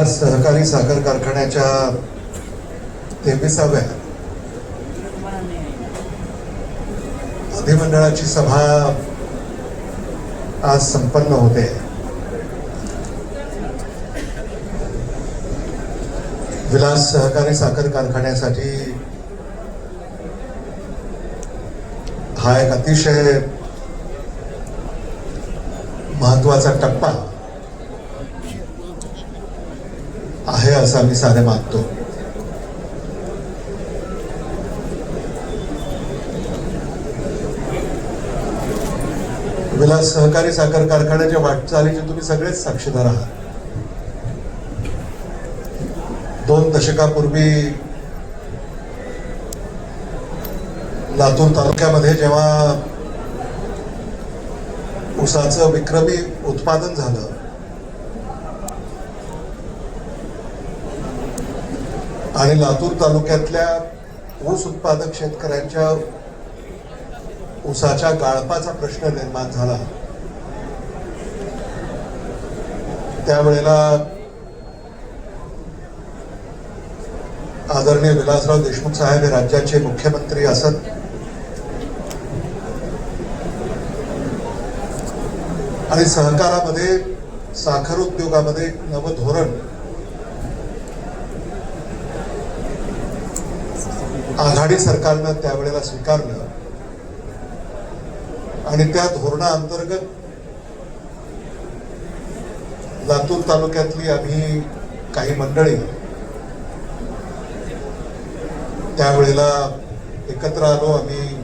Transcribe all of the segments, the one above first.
या सहकारी साखर कारखान्याच्या तेवीसाव्या अधिमंडळाची सभा आज संपन्न होते. विलास सहकारी साखर कारखान्यासाठी हा एक अतिशय महत्त्वाचा टप्पा आहे असं आम्ही सारे मानतो विलास सहकारी साखर कारखान्याच्या वाटचालीचे तुम्ही सगळेच साक्षीदार आहात. दोन दशकापूर्वी लातूर तालुक्यामध्ये जेव्हा उसाचं विक्रमी उत्पादन झालं आणि लातूर तालुक्यातल्या ऊस उत्पादक शेतकऱ्यांच्या ऊसाच्या गाळपाचा प्रश्न निर्माण झाला. त्यावेळेला आदरणीय विलासराव देशमुख साहेब हे राज्याचे मुख्यमंत्री असत. आणि सहकारामध्ये साखर उद्योगामध्ये एक नवं धोरण आघाडी सरकारनं त्यावेळेला स्वीकारलं. आणि त्या धोरणाअंतर्गत लातूर तालुक्यातली आम्ही काही मंडळी त्यावेळेला एकत्र आलो आम्ही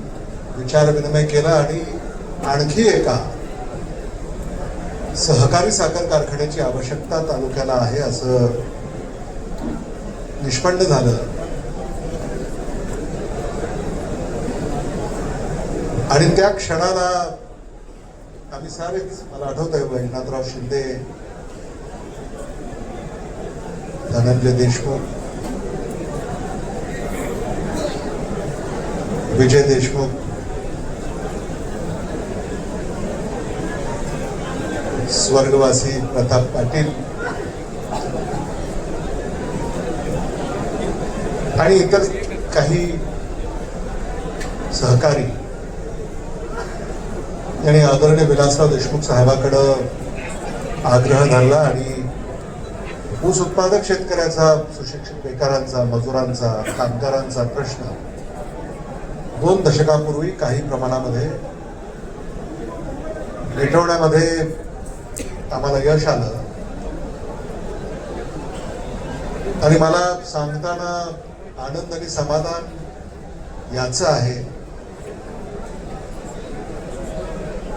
विचार विनिमय केला आणि आणखी एका सहकारी साखर कारखान्याची आवश्यकता तालुक्याला आहे असं निष्पन्न झालं. आणि त्या क्षणाला आम्ही सारेच मला आठवत आहे वैजनाथराव शिंदे धनंजय देशमुख विजय देशमुख स्वर्गवासी प्रताप पाटील आणि इतर काही सहकारी यांनी आदरणीय विलासराव देशमुख साहेबाकडं आग्रह धरला आणि ऊस उत्पादक शेतकऱ्याचा सुशिक्षित बेकारांचा मजुरांचा कामगारांचा प्रश्न दोन दशकापूर्वी काही प्रमाणामध्ये मिटवण्यामध्ये आम्हाला यश आलं. आणि मला सांगताना आनंद आणि समाधान याचं आहे.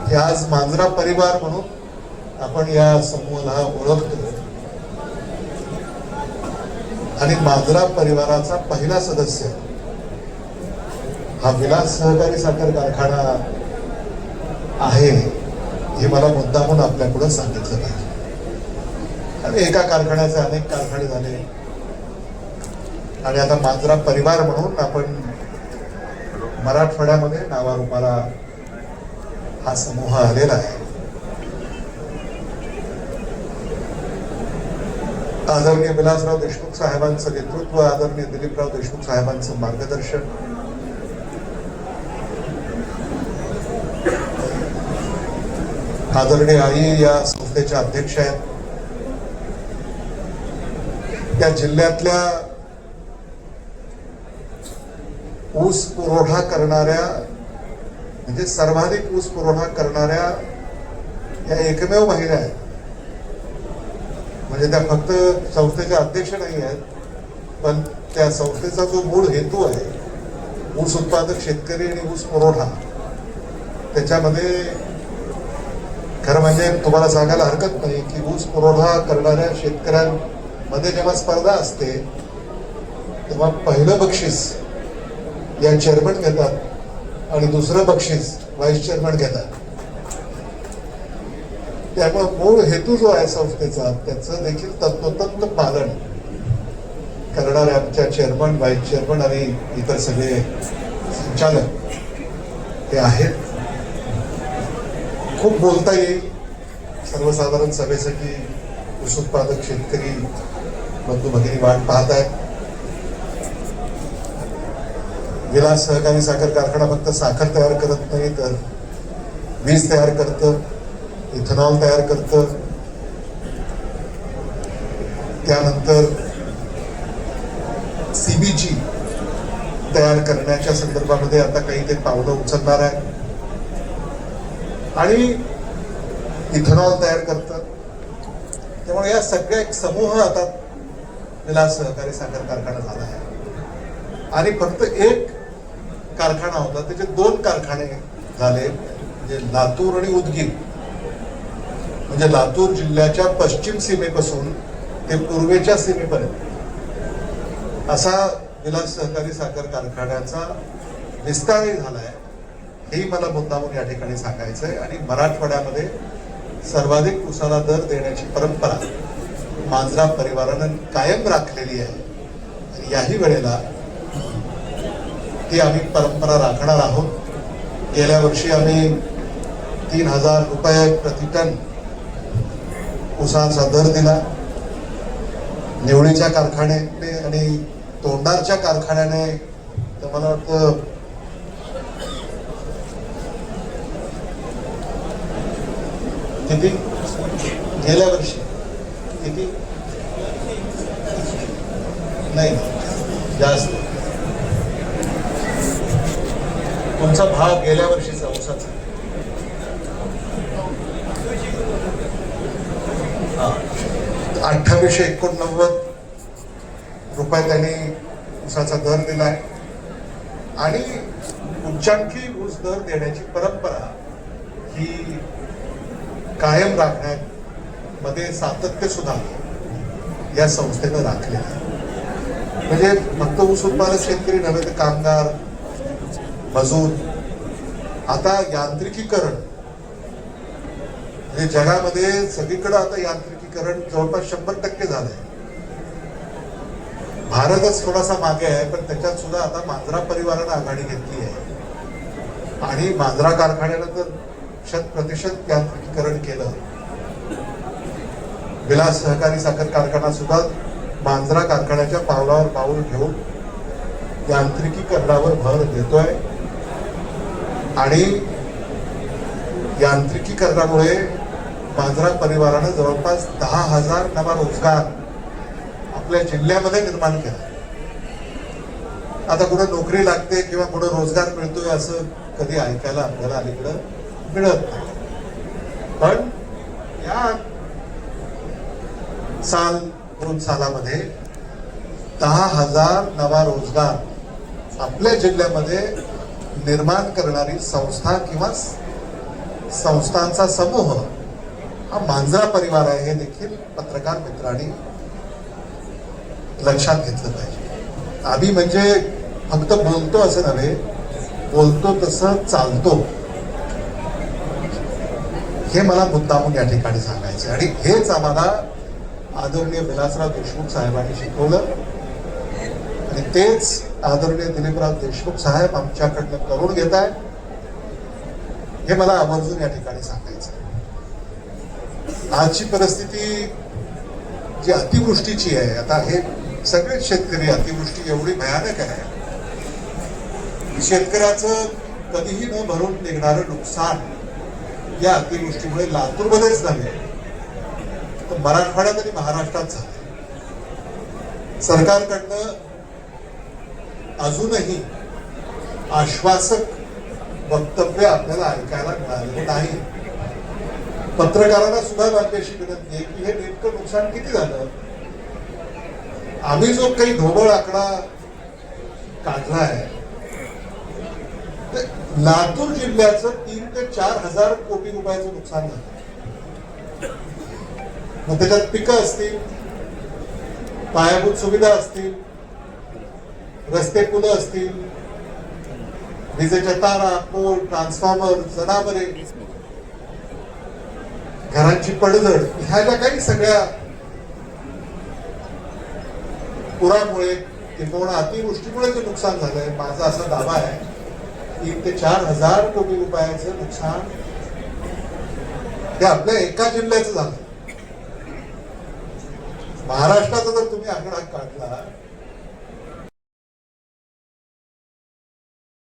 की आज मांजरा परिवार म्हणून आपण या समूहाला ओळखतो आणि मांजरा परिवाराचा पहिला सदस्य हा विलास सहकारी साखर कारखाना आहे हे मला मुद्दामून म्हणून आपल्याकडून सांगितलं पाहिजे. आणि एका कारखान्याचे अनेक कारखाने झाले. आणि आता मांजरा परिवार म्हणून आपण मराठवाड्यामध्ये नावारूपाला हा समूह आलेला आहे. आदरणीय विलासराव देशमुख साहेबांचं नेतृत्व आदरणीय दिलीपराव देशमुख साहेबांचं मार्गदर्शन. आदरणीय आई या संस्थेच्या अध्यक्ष आहेत. त्या जिल्ह्यातल्या ऊस पुरवठा करणाऱ्या म्हणजे सर्वाधिक ऊस पुरवठा करणाऱ्या या एकमेव महिला आहेत. म्हणजे त्या फक्त संस्थेच्या अध्यक्ष नाही आहेत पण त्या संस्थेचा जो मूळ हेतू आहे ऊस उत्पादक शेतकरी आणि ऊस पुरवठा त्याच्यामध्ये खरं म्हणजे तुम्हाला सांगायला हरकत नाही की ऊस पुरवठा करणाऱ्या शेतकऱ्यांमध्ये जेव्हा स्पर्धा असते तेव्हा पहिलं बक्षीस या चेअरमन घेतात. आणि दुसरं बक्षीस व्हाईस चेअरमन घेतात. त्यामुळे मूळ हेतू जो आहे संस्थेचा त्याचं देखील तत्वतत्व पालन करणारे आमच्या चेअरमन व्हाईस चेअरमन आणि इतर सगळे संचालक ते आहेत. खूप बोलता येईल. सर्वसाधारण सभेसाठी कृषी उत्पादक शेतकरी बंधू भगिनी वाट पाहत आहेत विलास सहकारी साखर कारखाना फक्त साखर तयार करत नाही तर वीज तयार करतं इथेनॉल तयार करतं. त्यानंतर सीबीजी तयार करण्याच्या संदर्भामध्ये आता काही ते पावलं उचलणार आहे आणि इथेनॉल तयार करतात. त्यामुळे या सगळ्या एक समूह आता विलास सहकारी साखर कारखाना झाला आहे. आणि फक्त एक कारखाना होता त्याचे दोन कारखाने झाले म्हणजे लातूर आणि उदगीर. म्हणजे लातूर जिल्ह्याच्या पश्चिम सीमेपासून ते पूर्वेच्या सीमेपर्यंत. असा विलास सहकारी साखर कारखान्याचा विस्तारही झालाय. हेही मला मुद्दामून या ठिकाणी सांगायचं आहे आणि मराठवाड्यामध्ये सर्वाधिक उसाला दर देण्याची परंपरा मांजरा परिवारानं कायम राखलेली आहे. आणि याही वेळेला ती आम्ही परंपरा राखणार आहोत. गेल्या वर्षी आम्ही तीन हजार रुपये प्रतिटन उसाचा दर दिला. निवडीच्या कारखान्याने आणि तोंडारच्या कारखान्याने तर मला वाटतं किती? गेल्या वर्षी किती? नाही. जास्त. तुमचा भाग गेल्या वर्षीचा ऊसाचा? अठ्ठावीसशे एकोणनव्वद रुपये त्यांनी ऊसाचा दर दिलाय. आणि उच्चांकी ऊस दर देण्याची परंपरा ही कायम राखण्यामध्ये सातत्य सुद्धा या संस्थेनं राखले म्हणजे फक्त ऊस उत्पादक शेतकरी नव्हे तर कामगार मजूर. आता यांत्रिकीकरण. म्हणजे जगामध्ये सगळीकडे आता यांत्रिकीकरण जवळपास शंभर टक्के झालंय. भारतच थोडासा मागे आहे पण त्याच्यात सुद्धा आता मांजरा परिवारानं आघाडी घेतली आहे. आणि मांजरा कारखान्यानं तर शत प्रतिशत यांत्रिकीकरण केलं. विलास सहकारी साखर कारखाना सुद्धा मांजरा कारखान्याच्या पावलावर पाऊल घेऊन यांत्रिकीकरणावर भर देतोय. आणि यांत्रिकीकरणामुळे मांजरा परिवारानं जवळपास दहा हजार नवा रोजगार आपल्या जिल्ह्यामध्ये निर्माण केला. आता कुठं नोकरी लागते किंवा कुठं रोजगार मिळतोय असं कधी ऐकायला आपल्याला अलीकडं मिळत नाही. पण या साल दोन सालामध्ये दहा हजार नवा रोजगार आपल्या जिल्ह्यामध्ये निर्माण करणारी संस्था किंवा संस्थांचा समूह हा मांजरा परिवार आहे हे देखील पत्रकार मित्रांनी लक्षात घेतलं पाहिजे. आम्ही म्हणजे फक्त बोलतो असं नव्हे बोलतो तसं चालतो. हे मला मुद्दामून या ठिकाणी सांगायचं आणि हेच आम्हाला आदरणीय विलासराव देशमुख साहेबांनी शिकवलं. आणि तेच आदरणीय दिलीपराव देशमुख साहेब आमच्याकडनं करून घेत आहे हे मला आवर्जून या ठिकाणी सांगायचं आजची परिस्थिती जी अतिवृष्टीची आहे आता हे सगळेच शेतकरी अतिवृष्टी एवढी भयानक आहे. शेतकऱ्याचं कधीही न भरून निघणारं नुकसान या अतिवृष्टीमुळे लातूरमध्येच नव्हे तर मराठवाड्यात आणि महाराष्ट्रात झालं सरकारकडनं अजूनही आश्वासक वक्तव्य आपल्याला ऐकायला मिळालेलं नाही. पत्रकारांना सुद्धा माझी विनंती आहे की हे नेमकं नुकसान किती झालं? आम्ही जो काही ढोबळ आकडा काढला आहे ते लातूर जिल्ह्याचं तीन ते चार हजार कोटी रुपयाचं नुकसान झालं. मग त्याच्यात पिकं असतील पायाभूत सुविधा असतील रस्ते पुलं असतील. विजेच्या तारा पोल ट्रान्सफॉर्मर जनावरे. घरांची पडझड ह्या ज्या काही सगळ्या पुरामुळे किंवा अतिवृष्टीमुळे जे नुकसान झालंय. माझा असा दावा आहे तीन ते चार हजार कोटी रुपयाचं नुकसान हे आपल्या एका जिल्ह्याचं झालं. महाराष्ट्राचा जर तुम्ही आकडा काढला